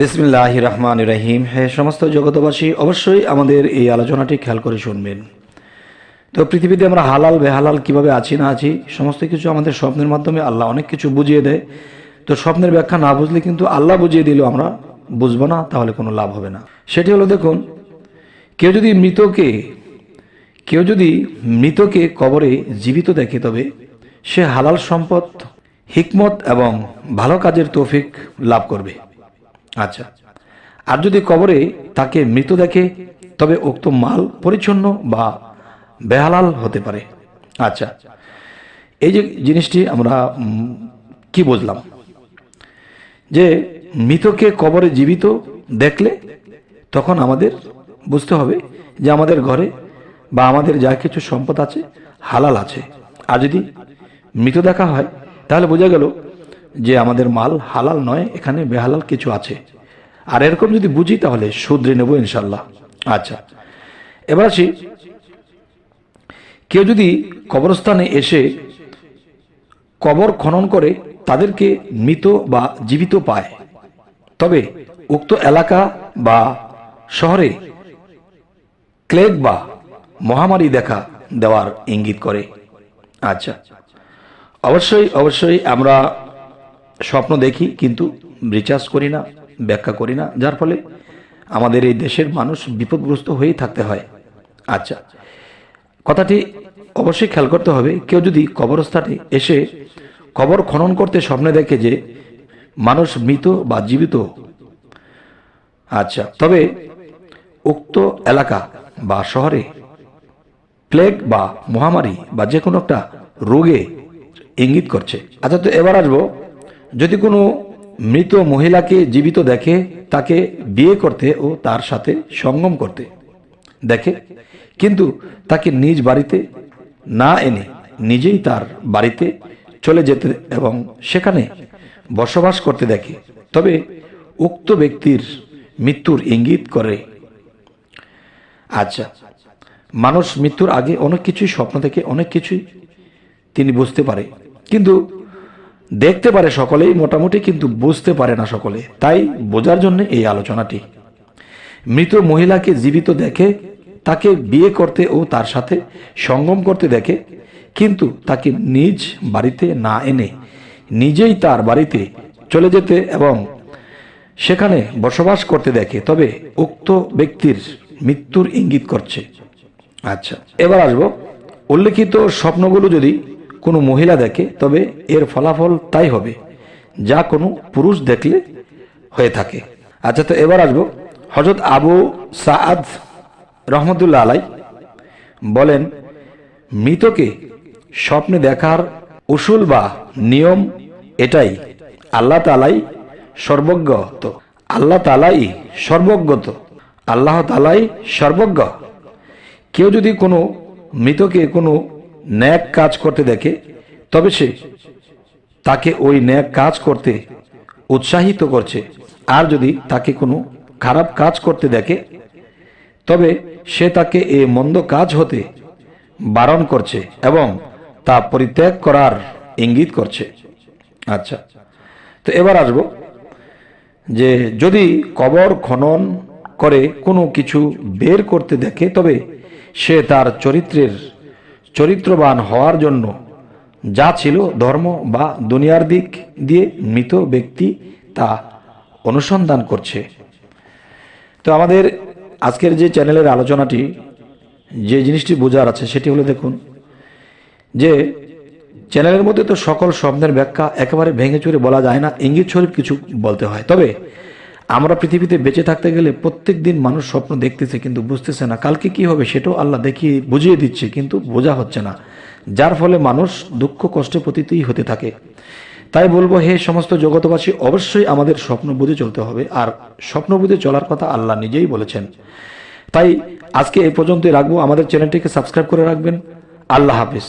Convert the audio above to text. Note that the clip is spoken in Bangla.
বিসমিল্লাহ রহমান রহিম। হ্যাঁ সমস্ত জগতবাসী অবশ্যই আমাদের এই আলোচনাটি খেয়াল করে শুনবেন। তো পৃথিবীতে আমরা হালাল, বেহালাল কীভাবে আছি না আছি, সমস্ত কিছু আমাদের স্বপ্নের মাধ্যমে আল্লাহ অনেক কিছু বুঝিয়ে দেয়। তো স্বপ্নের ব্যাখ্যা না বুঝলে কিন্তু আল্লাহ বুঝিয়ে দিলেও আমরা বুঝব না, তাহলে কোনো লাভ হবে না। সেটি হলো দেখুন, কেউ যদি মৃতকে, কেউ যদি মৃতকে কবরে জীবিত দেখে, তবে সে হালাল সম্পদ, হিকমত এবং ভালো কাজের তৌফিক লাভ করবে। আচ্ছা। আর যদি কবরে তাকে মৃত দেখে, তবে উক্ত মাল পরিচ্ছন্ন বা বেহালাল হতে পারে। আচ্ছা এই যে জিনিসটি আমরা কি বুঝলাম? যে মৃতকে কবরে জীবিত দেখলে তখন আমাদের বুঝতে হবে যে আমাদের ঘরে বা আমাদের যা কিছু সম্পদ আছে, হালাল আছে। আর যদি মৃত দেখা হয়, তাহলে বোঝা গেল যে আমাদের মাল হালাল নয়, এখানে বেহালাল কিছু আছে। আর এরকম যদি বুঝি তাহলে শুধরে নেব ইনশাল্লাহ আচ্ছা এবার আসি। কেউ যদি কবরস্থানে এসে কবর খনন করে, তাদেরকে মৃত বা জীবিত পায়। তবে উক্ত এলাকা বা শহরে ক্লেগ বা মহামারী দেখা দেওয়ার ইঙ্গিত করে। আচ্ছা অবশ্যই অবশ্যই আমরা স্বপ্ন দেখি, কিন্তু রিচার্জ করি না, ব্যাখ্যা করি না। যার ফলে আমাদের এই দেশের মানুষ বিপদগ্রস্ত হয়েই থাকতে হয়। আচ্ছা কথাটি অবশ্যই খেয়াল করতে হবে, কেউ যদি কবরস্থানে এসে কবর খনন করতে স্বপ্নে দেখে যে মানুষ মৃত বা জীবিত আচ্ছা তবে উক্ত এলাকা বা শহরে প্লেগ বা মহামারী বা যে কোনো একটা রোগে ইঙ্গিত করছে। আচ্ছা তো এবার আসব যদি কোনো মৃত মহিলাকে জীবিত দেখে, তাকে বিয়ে করতে ও তার সাথে সঙ্গম করতে দেখে, কিন্তু তাকে নিজ বাড়িতে না এনে নিজেই তার বাড়িতে চলে যেতে এবং সেখানে বসবাস করতে দেখে, তবে উক্ত ব্যক্তির মৃত্যুর ইঙ্গিত করে। আচ্ছা মানুষ মৃত্যুর আগে অনেক কিছুই স্বপ্ন থেকে অনেক কিছুই তিনি বুঝতে পারে। কিন্তু দেখতে পারে সকলেই, মোটামুটি কিন্তু বুঝতে পারে না সকলে। তাই বোঝার জন্য এই আলোচনাটি। মৃত মহিলাকে জীবিত দেখে, তাকে বিয়ে করতে ও তার সাথে সঙ্গম করতে দেখে, কিন্তু তাকে নিজ বাড়িতে না এনে নিজেই তার বাড়িতে চলে যেতে এবং সেখানে বসবাস করতে দেখে, তবে উক্ত ব্যক্তির মৃত্যুর ইঙ্গিত করছে। আচ্ছা এবার আসব। উল্লেখিত স্বপ্নগুলো যদি কোনো মহিলা দেখে, তবে এর ফলাফল তাই হবে, যা কোনো পুরুষ দেখলে হয়ে থাকে। আচ্ছা তো এবার আসব। হজরত আবু সাদ রহমতুল্লাহ আলাই বলেন, মৃতকে স্বপ্নে দেখার উসুল বা নিয়ম এটাই, আল্লাহ তালাই সর্বজ্ঞ তো। আল্লাহ তালাই সর্বজ্ঞত আল্লাহ তালাই সর্বজ্ঞ। কেউ যদি কোনো মৃতকে কোনো ন্যাক কাজ করতে দেখে, তবে সে তাকে ওই ন্যাক কাজ করতে উৎসাহিত করছে। আর যদি তাকে কোনো খারাপ কাজ করতে দেখে, তবে সে তাকে এ মন্দ কাজ হতে বারণ করছে এবং তা পরিত্যাগ করার ইঙ্গিত করছে। আচ্ছা তো এবার আসব যে যদি কবর খনন করে কোনো কিছু বের করতে দেখে, তবে সে তার চরিত্রের চরিত্রবান হওয়ার জন্য যা ছিল ধর্ম বা দুনিয়ার দিক দিয়ে মৃত ব্যক্তি তা অনুসন্ধান করছে। তো আমাদের আজকের যে চ্যানেলের আলোচনাটি, যে জিনিসটি বোঝার আছে সেটি হলো দেখুন, যে চ্যানেলের মধ্যে তো সকল স্বপ্নের ব্যাখ্যা একেবারে ভেঙে চুরে বলা যায় না, ইঙ্গিত শরীফ কিছু বলতে হয়। তবে আমরা পৃথিবীতে বেঁচে থাকতে গেলে প্রত্যেক দিন মানুষ স্বপ্ন দেখতেছে, কিন্তু বুঝতেছে না কালকে কি হবে সেটাও আল্লাহ দেখিয়ে বুঝিয়ে দিচ্ছে, কিন্তু বোঝা হচ্ছে না। যার ফলে মানুষ দুঃখ কষ্টে পতিতই হতে থাকে। তাই বলব, হে সমস্ত জগতবাসী অবশ্যই আমাদের স্বপ্ন বুঝে চলতে হবে, আর স্বপ্ন বুঝে চলার কথা আল্লাহ নিজেই বলেছেন। তাই আজকে এই পর্যন্তই রাখব। আমাদের চ্যানেলটিকে সাবস্ক্রাইব করে রাখবেন। আল্লাহ হাফিজ।